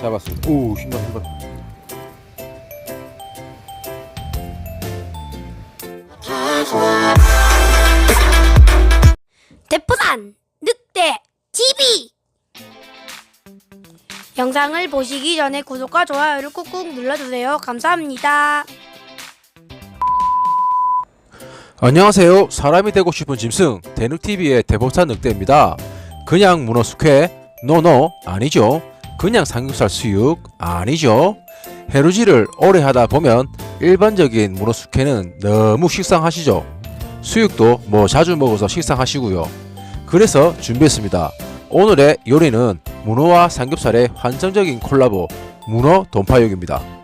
잡았습니다. 오 신발 신발. 대포산 늑대 TV 영상을 보시기 전에 구독과 좋아요를 꾹꾹 눌러주세요. 감사합니다. 안녕하세요. 사람이 되고 싶은 짐승 대늑TV의 대보산 늑대입니다. 그냥 문어 숙회? 노노 아니죠. 그냥 삼겹살 수육? 아니죠. 해루질을 오래 하다 보면 일반적인 문어 숙회는 너무 식상하시죠. 수육도 뭐 자주 먹어서 식상하시고요. 그래서 준비했습니다. 오늘의 요리는 문어와 삼겹살의 환상적인 콜라보 문어 돈파육입니다.